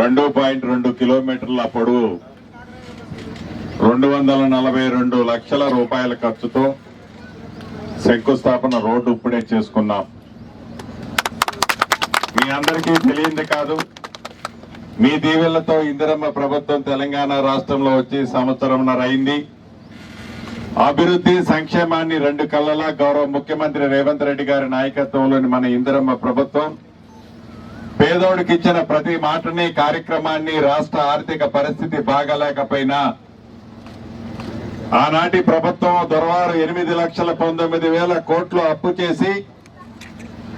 రెండు పాయింట్ రెండు కిలోమీటర్ల పొడవు రెండు వందల నలభై రెండు లక్షల రూపాయల ఖర్చుతో శంకుస్థాపన రోడ్డు ఇప్పుడే చేసుకున్నాం. మీ అందరికీ తెలియంది కాదు మీ దీవెళ్ళతో ఇందిరమ్మ ప్రభుత్వం తెలంగాణ రాష్ట్రంలో వచ్చి సంవత్సరంన్నర అయింది. అభివృద్ధి సంక్షేమాన్ని రెండు కళ్ళలా గౌరవ ముఖ్యమంత్రి రేవంత్ రెడ్డి గారి నాయకత్వంలోని మన ఇందిరమ్మ ప్రభుత్వం పేదోడికి ఇచ్చిన ప్రతి మాటని కార్యక్రమాన్ని రాష్ట్ర ఆర్థిక పరిస్థితి బాగలేకపోయినా ఆనాటి ప్రభుత్వం దొరవారు ఎనిమిది లక్షల పంతొమ్మిది వేల కోట్లు అప్పు చేసి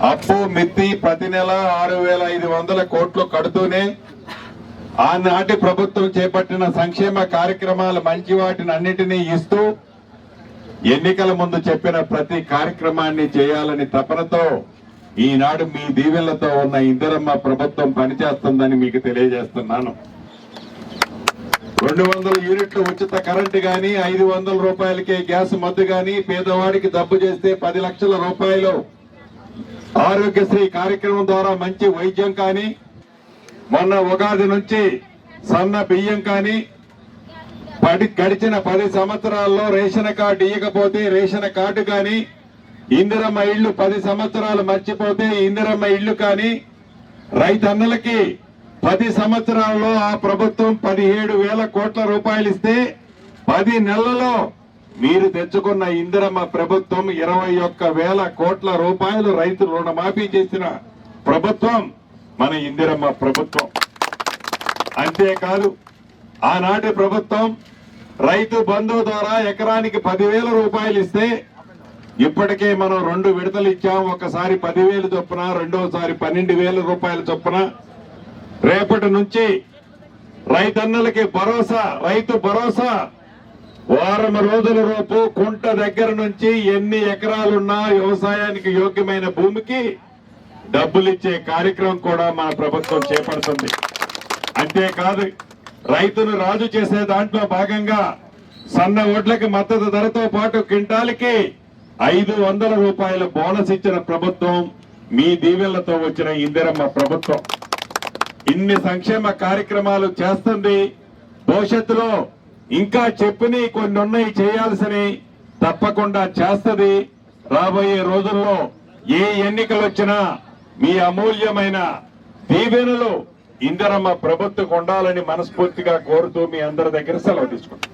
అప్పు మిత్తి ప్రతి నెల ఆరు వేల ఐదు వందల కోట్లు కడుతూనే ఆనాటి ప్రభుత్వం చేపట్టిన సంక్షేమ కార్యక్రమాలు మంచి వాటిని అన్నిటినీ ఇస్తూ ఎన్నికల ముందు చెప్పిన ప్రతి కార్యక్రమాన్ని చేయాలని తపనతో ఈనాడు మీ దీవెనలతో ఉన్న ఇందిరమ్మ ప్రభుత్వం పనిచేస్తుందని మీకు తెలియజేస్తున్నాను. రెండు వందల యూనిట్లు ఉచిత కరెంటు గాని ఐదు వందల రూపాయలకే గ్యాస్ మద్దు గాని పేదవాడికి డబ్బు చేస్తే పది లక్షల రూపాయలు. ఆరోగ్యశ్రీ కార్యక్రమం ద్వారా మంచి వైద్యం కానీ మొన్న ఉగాది నుంచి సన్న బియ్యం కానీ పడి గడిచిన పది సంవత్సరాల్లో రేషన్ కార్డు ఇవ్వకపోతే రేషన్ కార్డు కానీ ఇందిరమ్మ ఇళ్ళు పది సంవత్సరాలు మర్చిపోతే ఇందిరమ్మ ఇళ్ళు కానీ రైతన్నలకి పది సంవత్సరాల్లో ఆ ప్రభుత్వం పదిహేడు వేల కోట్ల రూపాయలు ఇస్తే పది నెలల్లో మీరు తెచ్చుకున్న ఇందిరమ్మ ప్రభుత్వం ఇరవై ఒక్క వేల కోట్ల రూపాయలు రైతు రుణమాఫీ చేసిన ప్రభుత్వం మన ఇందిరమ్మ ప్రభుత్వం. అంతేకాదు ఆనాటి ప్రభుత్వం రైతు బంధు ద్వారా ఎకరానికి పదివేల రూపాయలు ఇస్తే ఇప్పటికే మనం రెండు విడతలు ఇచ్చాం. ఒకసారి పదివేలు చొప్పున రెండోసారి పన్నెండు వేల రూపాయల చొప్పున. రేపటి నుంచి రైతన్నలకి భరోసా రైతు భరోసా. వారం రోజుల రూపు కుంట దగ్గర నుంచి ఎన్ని ఎకరాలున్నా వ్యవసాయానికి యోగ్యమైన భూమికి డబ్బులిచ్చే కార్యక్రమం కూడా మన ప్రభుత్వం చేపడుతుంది. అంతేకాదు రైతును రాజు చేసే దాంట్లో భాగంగా సన్న ఓట్లకి మద్దతు ధరతో పాటు క్వింటాల్కి ఐదు వందల రూపాయల బోనస్ ఇచ్చిన ప్రభుత్వం మీ దీవెళ్ళతో వచ్చిన ఇందిరమ్మ ప్రభుత్వం. ఇన్ని సంక్షేమ కార్యక్రమాలు చేస్తుంది. భవిష్యత్తులో ఇంకా చెప్పిని కొన్ని ఉన్నాయి చేయాల్సినవి తప్పకుండా చేస్తుంది. రాబోయే రోజుల్లో ఏ ఎన్నికలు వచ్చినా మీ అమూల్యమైన దీవెనలు ఇందిరమ్మ ప్రభుత్వం ఉండాలని మనస్ఫూర్తిగా కోరుతూ మీ అందరి దగ్గర సెలవు తీసుకుంటాం